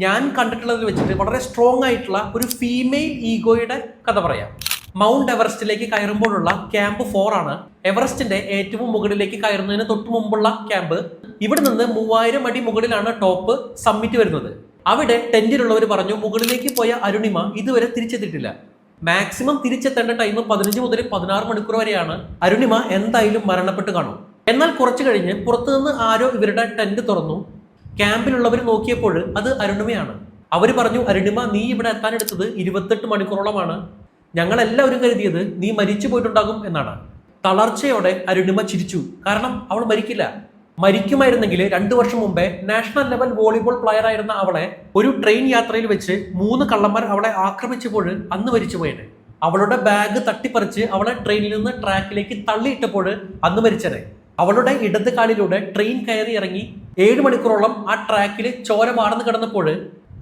ഞാൻ കണ്ടിട്ടുള്ളതിൽ വെച്ചിട്ട് വളരെ സ്ട്രോങ് ആയിട്ടുള്ള ഒരു ഫീമെയിൽ ഈഗോയുടെ കഥ പറയാം. മൗണ്ട് എവറസ്റ്റിലേക്ക് കയറുമ്പോഴുള്ള ക്യാമ്പ് ഫോർ ആണ്. എവറസ്റ്റിന്റെ ഏറ്റവും മുകളിലേക്ക് കയറുന്നതിന് തൊട്ട് മുമ്പുള്ള ക്യാമ്പ് ഇവിടെ നിന്ന് മൂവായിരം അടി മുകളിലാണ് ടോപ്പ് സമ്മിറ്റ് വരുന്നത്. അവിടെ ടെന്റിലുള്ളവർ പറഞ്ഞു മുകളിലേക്ക് പോയ അരുണിമ ഇതുവരെ തിരിച്ചെത്തിയിട്ടില്ല. മാക്സിമം തിരിച്ചെത്തേണ്ട ടൈം പതിനഞ്ച് മുതൽ പതിനാറ് മണിക്കൂർ വരെയാണ്. അരുണിമ എന്തായാലും മരണപ്പെട്ട് കാണും. എന്നാൽ കുറച്ചു കഴിഞ്ഞ് പുറത്തുനിന്ന് ആരോ ഇവരുടെ ടെന്റ് തുറന്നു. ക്യാമ്പിലുള്ളവർ നോക്കിയപ്പോൾ അത് അരുണിമയാണ്. അവർ പറഞ്ഞു അരുണിമ നീ ഇവിടെ എത്താനെടുത്തത് ഇരുപത്തെട്ട് മണിക്കൂറോളമാണ്. ഞങ്ങളെല്ലാവരും കരുതിയത് നീ മരിച്ചു പോയിട്ടുണ്ടാകും എന്നാണ്. തളർച്ചയോടെ അരുണിമ ചിരിച്ചു. കാരണം അവൾ മരിക്കില്ല. മരിക്കുമായിരുന്നെങ്കിൽ രണ്ടു വർഷം മുമ്പേ നാഷണൽ ലെവൽ വോളിബോൾ പ്ലെയർ ആയിരുന്ന അവളെ ഒരു ട്രെയിൻ യാത്രയിൽ വെച്ച് മൂന്ന് കള്ളന്മാർ അവളെ ആക്രമിച്ചപ്പോൾ അന്ന് മരിച്ചു പോയത് അവളുടെ ബാഗ് തട്ടിപ്പറിച്ച് അവളെ ട്രെയിനിൽ നിന്ന് ട്രാക്കിലേക്ക് തള്ളിയിട്ടപ്പോൾ അന്ന് മരിച്ചത്. അവളുടെ ഇടത് കാലിലൂടെ ട്രെയിൻ കയറി ഇറങ്ങി ഏഴ് മണിക്കൂറോളം ആ ട്രാക്കിൽ ചോര വാർന്നു കിടന്നപ്പോൾ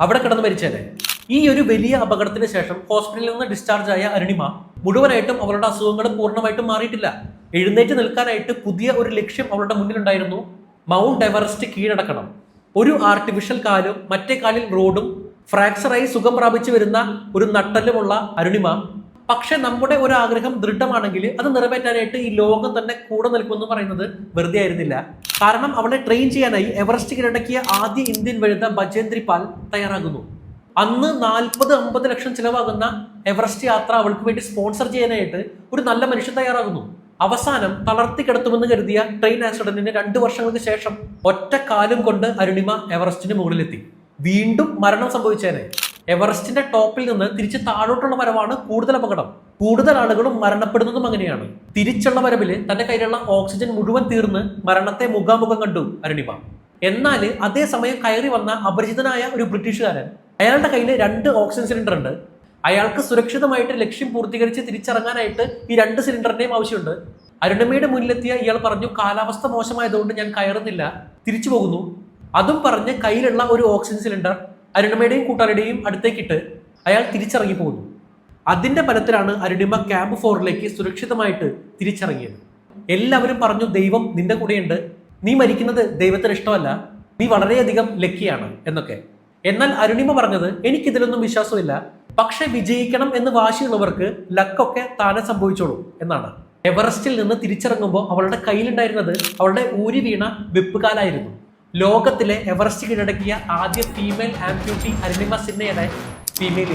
അവിടെ കിടന്ന് മരിച്ചത് ഈ ഒരു വലിയ അപകടത്തിന് ശേഷം ഹോസ്പിറ്റലിൽ നിന്ന് ഡിസ്ചാർജ് ആയ അരുണിമ മുഴുവനായിട്ടും അവളുടെ അസുഖങ്ങൾ പൂർണമായിട്ടും മാറിയിട്ടില്ല. എഴുന്നേറ്റ് നിൽക്കാനായിട്ട് പുതിയ ഒരു ലക്ഷ്യം അവളുടെ മുന്നിലുണ്ടായിരുന്നു. Mount Everest കീഴടക്കണം. ഒരു ആർട്ടിഫിഷ്യൽ കാലും മറ്റേ കാലിൽ റോഡും ഫ്രാക്ചറായി സുഖം പ്രാപിച്ചു വരുന്ന ഒരു നട്ടലുമുള്ള അരുണിമ പക്ഷെ നമ്മുടെ ഒരു ആഗ്രഹം ദൃഢമാണെങ്കിൽ അത് നിറവേറ്റാനായിട്ട് ഈ ലോകം തന്നെ കൂടെ നിൽക്കുമെന്ന് പറയുന്നത് വെറുതെ ആയിരുന്നില്ല. കാരണം അവളെ ട്രെയിൻ ചെയ്യാനായി എവറസ്റ്റ് കീഴടക്കിയ ആദ്യ ഇന്ത്യൻ വനിത ബജേന്ദ്രി പാൽ തയ്യാറാകുന്നു. അന്ന് നാൽപ്പത് അമ്പത് ലക്ഷം ചിലവാകുന്ന എവറസ്റ്റ് യാത്ര അവൾക്ക് വേണ്ടി സ്പോൺസർ ചെയ്യാനായിട്ട് ഒരു നല്ല മനുഷ്യൻ തയ്യാറാകുന്നു. അവസാനം തളർത്തി കിടത്തുമെന്ന് കരുതിയ ട്രെയിൻ ആക്സിഡന്റിന് രണ്ട് വർഷങ്ങൾക്ക് ശേഷം ഒറ്റ കാലും കൊണ്ട് അരുണിമ എവറസ്റ്റിന് മുകളിലെത്തി. വീണ്ടും മരണം സംഭവിച്ചേനെ. എവറസ്റ്റിന്റെ ടോപ്പിൽ നിന്ന് തിരിച്ച് താഴോട്ടുള്ള വരവാണ് കൂടുതൽ അപകടം. കൂടുതൽ ആളുകളും മരണപ്പെടുന്നതും അങ്ങനെയാണ്. തിരിച്ചുള്ള വരവിൽ തന്റെ കയ്യിലുള്ള ഓക്സിജൻ മുഴുവൻ തീർന്ന് മരണത്തെ മുഖാമുഖം കണ്ടു അരുണിമ. എന്നാൽ അതേസമയം കയറി വന്ന അപരിചിതനായ ഒരു ബ്രിട്ടീഷുകാരൻ അയാളുടെ കയ്യിൽ രണ്ട് ഓക്സിജൻ സിലിണ്ടർ ഉണ്ട്. അയാൾക്ക് സുരക്ഷിതമായിട്ട് ലക്ഷ്യം പൂർത്തീകരിച്ച് തിരിച്ചിറങ്ങാനായിട്ട് ഈ രണ്ട് സിലിണ്ടറിന്റെയും ആവശ്യമുണ്ട്. അരുണിമയുടെ മുന്നിലെത്തിയ ഇയാൾ പറഞ്ഞു കാലാവസ്ഥ മോശമായതുകൊണ്ട് ഞാൻ കയറുന്നില്ല. തിരിച്ചു പോകുന്നു. അതും പറഞ്ഞ് കയ്യിലുള്ള ഒരു ഓക്സിജൻ സിലിണ്ടർ അരുണിമയുടെയും കൂട്ടുകാരുടെയും അടുത്തേക്കിട്ട് അയാൾ തിരിച്ചിറങ്ങി പോകുന്നു. അതിന്റെ ഫലത്തിലാണ് അരുണിമ ക്യാമ്പ് ഫോറിലേക്ക് സുരക്ഷിതമായിട്ട് തിരിച്ചിറങ്ങിയത്. എല്ലാവരും പറഞ്ഞു ദൈവം നിന്റെ കൂടെയുണ്ട്. നീ മരിക്കുന്നത് ദൈവത്തിന് ഇഷ്ടമല്ല. നീ വളരെയധികം ലക്കിയാണ് എന്നൊക്കെ. എന്നാൽ അരുണിമ പറഞ്ഞത് എനിക്കിതിലൊന്നും വിശ്വാസമില്ല. പക്ഷെ വിജയിക്കണം എന്ന് വാശിയുള്ളവർക്ക് ലക്കൊക്കെ താനെ സംഭവിച്ചോളൂ എന്നാണ്. എവറസ്റ്റിൽ നിന്ന് തിരിച്ചിറങ്ങുമ്പോൾ അവളുടെ കയ്യിലുണ്ടായിരുന്നത് അവളുടെ ഊരി വീണ വെപ്പുകാലായിരുന്നു. ലോകത്തിലെ എവറസ്റ്റ് കീഴടക്കിയ ആദ്യ ഫീമെയിൽ ആംപ്യൂട്ടി അരുണിമ സിന്നയുടെ ഫീമെയിൽ